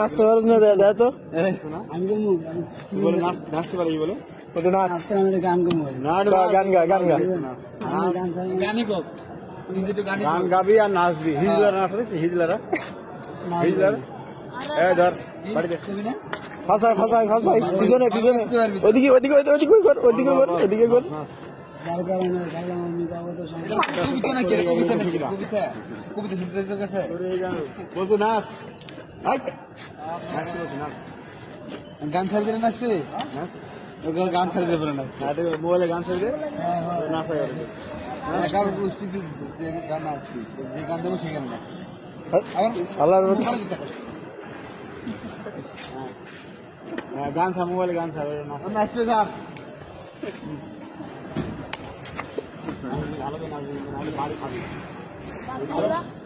নাচতে না তো আমি নাচতে পারি বলে? একটু নাচ। গান গান গা, গান গা। গান গাবি আর নাচবি। হিজলারা নাচ হিজলারা হিজলারা? এই ধর বাড়ি না? ফাঁসাই ফাঁসাই ফাঁসাই পিছনে পিছনে। ওদিকে ওদিকে ওদিকে ওদিকে কর ওদিকে কর ওদিকে কর। যার কারণে দেখলাম আমি যাব তো কবিতা নাকি? কবিতা নাকি? কবিতা কবিতা। শুনতে তোর কাছে? বলতো নাচ। গান ছাড়তে না নাচবে নাচ গান ছাড়তে পারে না হাটে মোবাইলে গান ছেড়ে দে। হ্যাঁ হ্যাঁ। নাচা গান আসছে যে গান দেবো সেই গান না আবার? হ্যাঁ, গান ছা মোবাইলে গান ছা নাচ। নাচবে স্যার ভালো করে নাচবি নাহলে বাড়ি খাবি